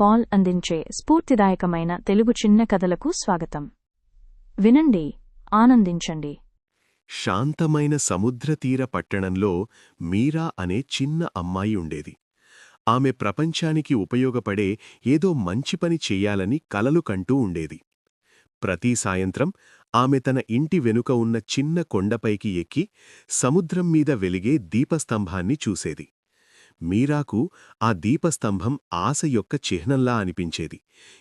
Paul అందించే స్ఫూర్తిదాయకమైన తెలుగు చిన్న కథలకు స్వాగతం. వినండి ఆనందించండి. శాంతమైన సముద్రతీర పట్టణంలో మీరా అనే చిన్న అమ్మాయి ఉండేది. ఆమె ప్రపంచానికి ఉపయోగపడే ఏదో మంచి పని చెయ్యాలని కలలు కంటూ ఉండేది. ప్రతి సాయంత్రం ఆమె తన ఇంటి వెనుక ఉన్న చిన్న కొండపైకి ఎక్కి సముద్రం మీద వెలిగే దీపస్తంభాన్ని చూసేది. మీరాకు ఆ దీపస్తంభం ఆశ యొక్క చిహ్నంలా అనిపించేది.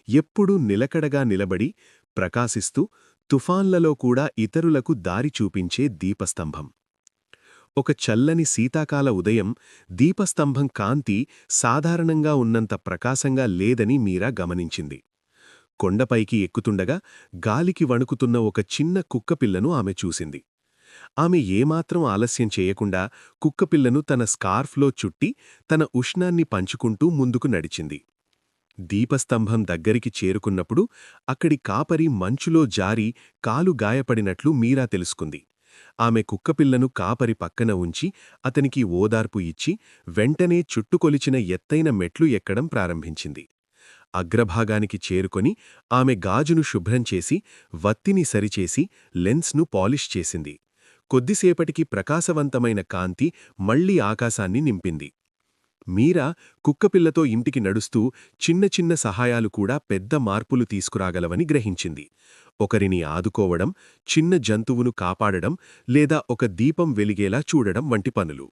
ఎప్పుడూ నిలకడగా నిలబడి ప్రకాశిస్తూ తుఫాన్లలో కూడా ఇతరులకు దారి చూపించే దీపస్తంభం. ఒక చల్లని శీతాకాల ఉదయం దీపస్తంభం కాంతి సాధారణంగా ఉన్నంత ప్రకాశంగా లేదని మీరా గమనించింది. కొండపైకి ఎక్కుతుండగా గాలికి వణుకుతున్న ఒక చిన్న కుక్కపిల్లను ఆమె చూసింది. ఆమె ఏమాత్రం ఆలస్యం చేయకుండా కుక్కపిల్లను తన స్కార్ఫ్లో చుట్టి తన ఉష్ణాన్ని పంచుకుంటూ ముందుకు నడిచింది. దీపస్తంభం దగ్గరికి చేరుకున్నప్పుడు అక్కడి కాపరి మంచులో జారి కాలు గాయపడినట్లు మీరా తెలుసుకుంది. ఆమె కుక్కపిల్లను కాపరి పక్కన ఉంచి అతనికి ఓదార్పు ఇచ్చి వెంటనే చుట్టుకొలిచిన ఎత్తైన మెట్లు ఎక్కడం ప్రారంభించింది. అగ్రభాగానికి చేరుకొని ఆమె గాజును శుభ్రం చేసి వత్తిని సరిచేసి లెన్స్ను పాలిష్ చేసింది. కొద్దిసేపటికి ప్రకాశవంతమైన కాంతి మళ్ళీ ఆకాశాన్ని నింపింది. మీరా కుక్కపిల్లతో ఇంటికి నడుస్తూ చిన్న చిన్న సహాయాలు కూడా పెద్ద మార్పులు తీసుకురాగలవని గ్రహించింది. ఒకరిని ఆదుకోవడం చిన్న జంతువును కాపాడడం లేదా ఒక దీపం వెలిగేలా చూడడం వంటి పనులు.